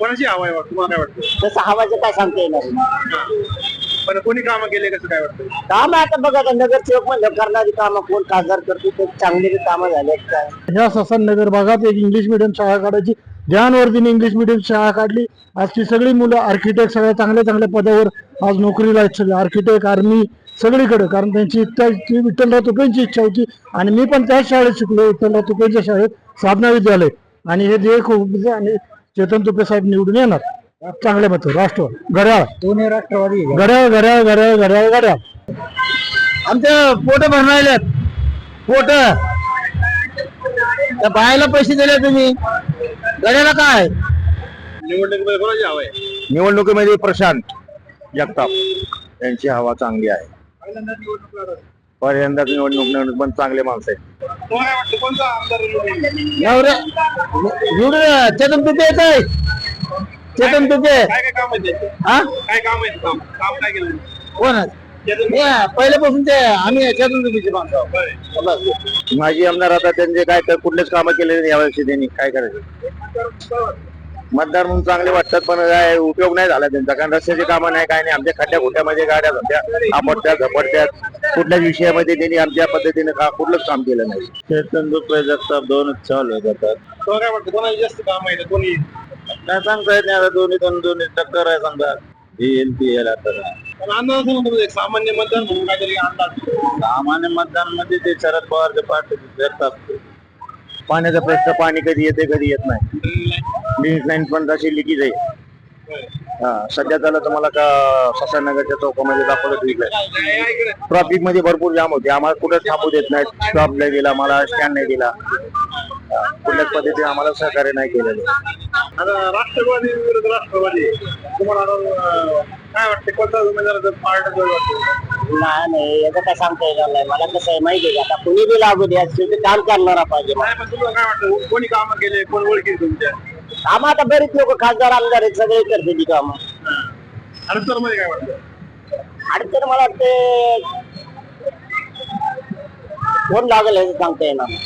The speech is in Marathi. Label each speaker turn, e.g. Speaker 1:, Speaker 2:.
Speaker 1: कोणाची हवा आहे वाटतं? तुम्हाला काय वाटतं?
Speaker 2: तसं हवाचं काय सांगता येणार नाही.
Speaker 1: पण कोणी कामं केले कसं काय वाटतं?
Speaker 2: काम आता बघा आता नगरसेवक म्हणलं करणारी कामं कोण? खासदार करतो ते चांगली कामं झाली काय?
Speaker 3: ह्या ससन नगर भागात एक इंग्लिश मिडियम शाळा काढायची. ध्यानवरतीने इंग्लिश मिडियम शाळा काढली. आज ती सगळी मुलं आर्किटेक्ट सगळ्या चांगल्या चांगल्या पदावर आज नोकरीला आहेत सगळे. आर्किटेक्ट आर्मी सगळीकडे. कारण त्यांची इच्छा ती विठ्ठलराव तुपेंची इच्छा होती. आणि मी पण त्याच शाळेत शिकलो विठ्ठलराव तुपेंच्या शाळेत साधना विद्यालय. आणि हे जे खूप आणि चेतन तुपे साहेब निवडून येणार. चांगल्या मत राष्ट्रवादी घड्याळ.
Speaker 2: दोन्ही राष्ट्रवादी
Speaker 3: घड्याळ घड्याळ घड्याळ घड्याळ घड्याळ.
Speaker 2: आमच्या पोट भरणायला पोट. त्या बायाला पैसे दिले तुम्ही. गड्याला काय?
Speaker 1: निवडणुकीमध्ये कोणाची हवा आहे?
Speaker 4: निवडणुकीमध्ये प्रशांत जगताप. यांची हवा चांगली आहे.
Speaker 1: पहिल्यांदा निवडणूक लढवली.
Speaker 4: पहिल्यांदाच निवडणूक निवडणूक पण चांगले माणसं आहेत.
Speaker 1: तुम्हाला वाटतं कोणता आमदार निवडून येईल?
Speaker 2: नवरा निवडून चेतन तुपे येत आहे. चेतन तुपे.
Speaker 1: काय काय काम आहे त्याचे?
Speaker 2: हा?
Speaker 1: काय काम आहे काम काम काय केलं?
Speaker 2: कोण हे पहिल्यापासून ते आम्ही चेतन तुपेचे माणसं
Speaker 1: बरं.
Speaker 4: माजी आमदार आता त्यांचे काय काय कुठलेच कामं केले नाही यावर्षी त्यांनी. काय करायचं? मतदार म्हणून चांगले वाटतात पण काय उपयोग नाही झाला त्यांचा. कारण रस्त्याची कामं नाही काय नाही. आमच्या खड्ड्या खुट्ट्यामध्ये गाड्या झाल्या आपडत्या झपडत्यात कुठल्याच विषयामध्ये त्यांनी आमच्या पद्धतीने का कुठलंच काम केलं नाही. चेतन दुपे जगताप दोनच चालू जातात
Speaker 1: काय वाटतं कोणाची जास्त काम आहे कोणी?
Speaker 4: काय सांगता येत नाही आता दोन्ही दोन दोन्ही टक्कर आहे समजा. आता.
Speaker 1: अंदाज सामान्य मतदार म्हणून काहीतरी अंदाज.
Speaker 4: सामान्य मतदान ते शरद पवारचे करतात पाण्याचा प्रश्न पाणी कधी येते कधी येत नाही. ड्रिंक लाईन पण तशी लिकीज आहे. हा सध्या झालं तर मला का ससानगरच्या चौकामध्ये दाखवलं ठीक आहे. ट्रॉफिकमध्ये भरपूर जाम होते. आम्हाला कुठं थांबू देत नाही स्टॉप नाही दिला मला स्टँड नाही दिला. कुठल्याच पद्धतीने आम्हाला सहकार्य नाही केलेलं.
Speaker 1: आता राष्ट्रवादी विरुद्ध राष्ट्रवादी. तुम्हाला काय वाटतं? कोणता उमेदवार पार्ट
Speaker 2: नाही नाही याचं काय सांगता येणार नाही. मला कसं आहे माहिती आहे का? आता कुणी बी लागू द्या शेवटी काम करणारा पाहिजे.
Speaker 1: तुम्हाला काय वाटतं? कोणी कामं केले कोण ओळखी तुमच्या
Speaker 2: काम आता बरेच लोक खासदार आमदार आहेत सगळे करते ती कामं
Speaker 1: हडसरमध्ये काय वाटतं
Speaker 2: अडचण मला वाटते कोण लागेल हे सांगता येणार नाही.